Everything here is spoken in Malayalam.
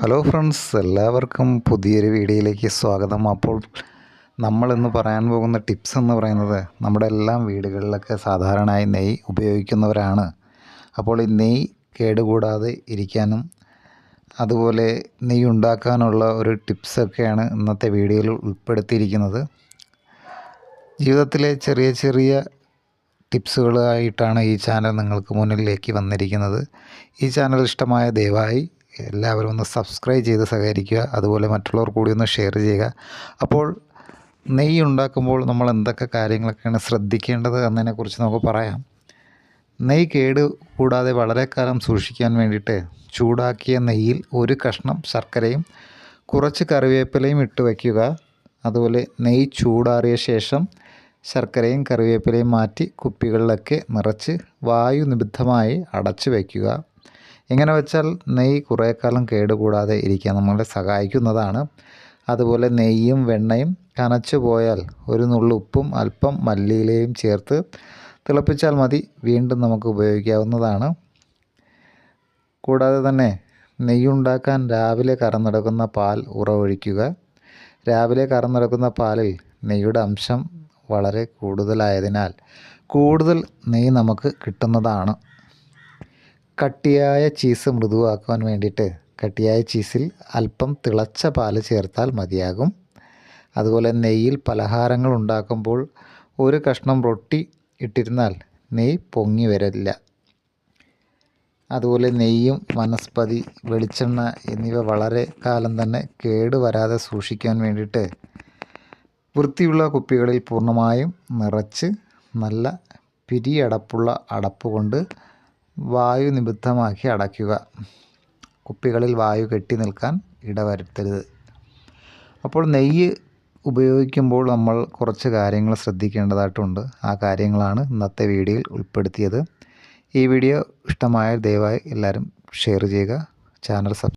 ഹലോ ഫ്രണ്ട്സ് എല്ലാവർക്കും പുതിയൊരു വീഡിയോയിലേക്ക് സ്വാഗതം. അപ്പോൾ നമ്മളിന്ന് പറയാൻ പോകുന്ന ടിപ്സ് എന്ന് പറയുന്നത് നമ്മുടെ എല്ലാം വീടുകളിലൊക്കെ സാധാരണയായി നെയ്യ് ഉപയോഗിക്കുന്നവരാണ്. അപ്പോൾ ഈ നെയ്യ് കേടുകൂടാതെ ഇരിക്കാനും അതുപോലെ നെയ്യ് ഉണ്ടാക്കാനുള്ള ഒരു ടിപ്സൊക്കെയാണ് ഇന്നത്തെ വീഡിയോയിൽ ഉൾപ്പെടുത്തിയിരിക്കുന്നത്. ജീവിതത്തിലെ ചെറിയ ചെറിയ ടിപ്സുകളായിട്ടാണ് ഈ ചാനൽ നിങ്ങൾക്ക് മുന്നിലേക്ക് വന്നിരിക്കുന്നത്. ഈ ചാനൽ ഇഷ്ടമായ ദയവായി എല്ലാവരും ഒന്ന് സബ്സ്ക്രൈബ് ചെയ്ത് സഹകരിക്കുക അതുപോലെ മറ്റുള്ളവർ കൂടി ഒന്ന് ഷെയർ ചെയ്യുക. അപ്പോൾ നെയ്യ് ഉണ്ടാക്കുമ്പോൾ നമ്മൾ എന്തൊക്കെ കാര്യങ്ങളൊക്കെയാണ് ശ്രദ്ധിക്കേണ്ടത് എന്നതിനെക്കുറിച്ച് നമുക്ക് പറയാം. നെയ്യ് കേട് കൂടാതെ വളരെ കാലം സൂക്ഷിക്കാൻ വേണ്ടിയിട്ട് ചൂടാക്കിയ നെയ്യിൽ ഒരു കഷ്ണം ശർക്കരയും കുറച്ച് കറിവേപ്പിലയും ഇട്ട് വയ്ക്കുക അതുപോലെ നെയ്യ് ചൂടാറിയ ശേഷം ശർക്കരയും കറിവേപ്പിലയും മാറ്റി കുപ്പികളിലൊക്കെ നിറച്ച് വായു നിബിദ്ധമായി അടച്ചു വയ്ക്കുക ഇങ്ങനെ വെച്ചാൽ നെയ്യ് കുറേ കാലം കേടുകൂടാതെ ഇരിക്കാൻ നമ്മളെ സഹായിക്കുന്നതാണ്. അതുപോലെ നെയ്യും വെണ്ണയും കനച്ചു പോയാൽ ഒരു നുള്ളു ഉപ്പും അല്പം മല്ലിയിലയും ചേർത്ത് തിളപ്പിച്ചാൽ മതി. വീണ്ടും നമുക്ക് ഉപയോഗിക്കാവുന്നതാണ്. കൂടാതെ തന്നെ നെയ്യുണ്ടാക്കാൻ രാവിലെ കറന്നെടുക്കുന്ന പാൽ ഉറവൊഴിക്കുക. രാവിലെ കറന്നെടുക്കുന്ന പാലിൽ നെയ്യുടെ അംശം വളരെ കൂടുതലായതിനാൽ കൂടുതൽ നെയ്യ് നമുക്ക് കിട്ടുന്നതാണ്. കട്ടിയായ ചീസ് മൃദുവാക്കുവാൻ വേണ്ടിയിട്ട് കട്ടിയായ ചീസിൽ അല്പം തിളച്ച പാൽ ചേർത്താൽ മതിയാകും. അതുപോലെ നെയ്യിൽ പലഹാരങ്ങൾ ഉണ്ടാക്കുമ്പോൾ ഒരു കഷ്ണം റൊട്ടി ഇട്ടിരുന്നാൽ നെയ്യ് പൊങ്ങി വരില്ല. അതുപോലെ നെയ്യും വനസ്പതി വെളിച്ചെണ്ണ എന്നിവ വളരെ കാലം തന്നെ കേടുവരാതെ സൂക്ഷിക്കാൻ വേണ്ടിയിട്ട് വൃത്തിയുള്ള കുപ്പികളിൽ പൂർണമായും നിറച്ച് നല്ല പിരിയടപ്പുള്ള അടപ്പ് കൊണ്ട് വായു നിബിദ്ധമാക്കി അടയ്ക്കുക. കുപ്പികളിൽ വായു കെട്ടി നിൽക്കാൻ ഇടവരുത്തരുത്. അപ്പോൾ നെയ്യ് ഉപയോഗിക്കുമ്പോൾ നമ്മൾ കുറച്ച് കാര്യങ്ങൾ ശ്രദ്ധിക്കേണ്ടതായിട്ടുണ്ട്. ആ കാര്യങ്ങളാണ് ഇന്നത്തെ വീഡിയോയിൽ ഉൾപ്പെടുത്തിയത്. ഈ വീഡിയോ ഇഷ്ടമായ ദയവായി എല്ലാവരും ഷെയർ ചെയ്യുക. Channel sub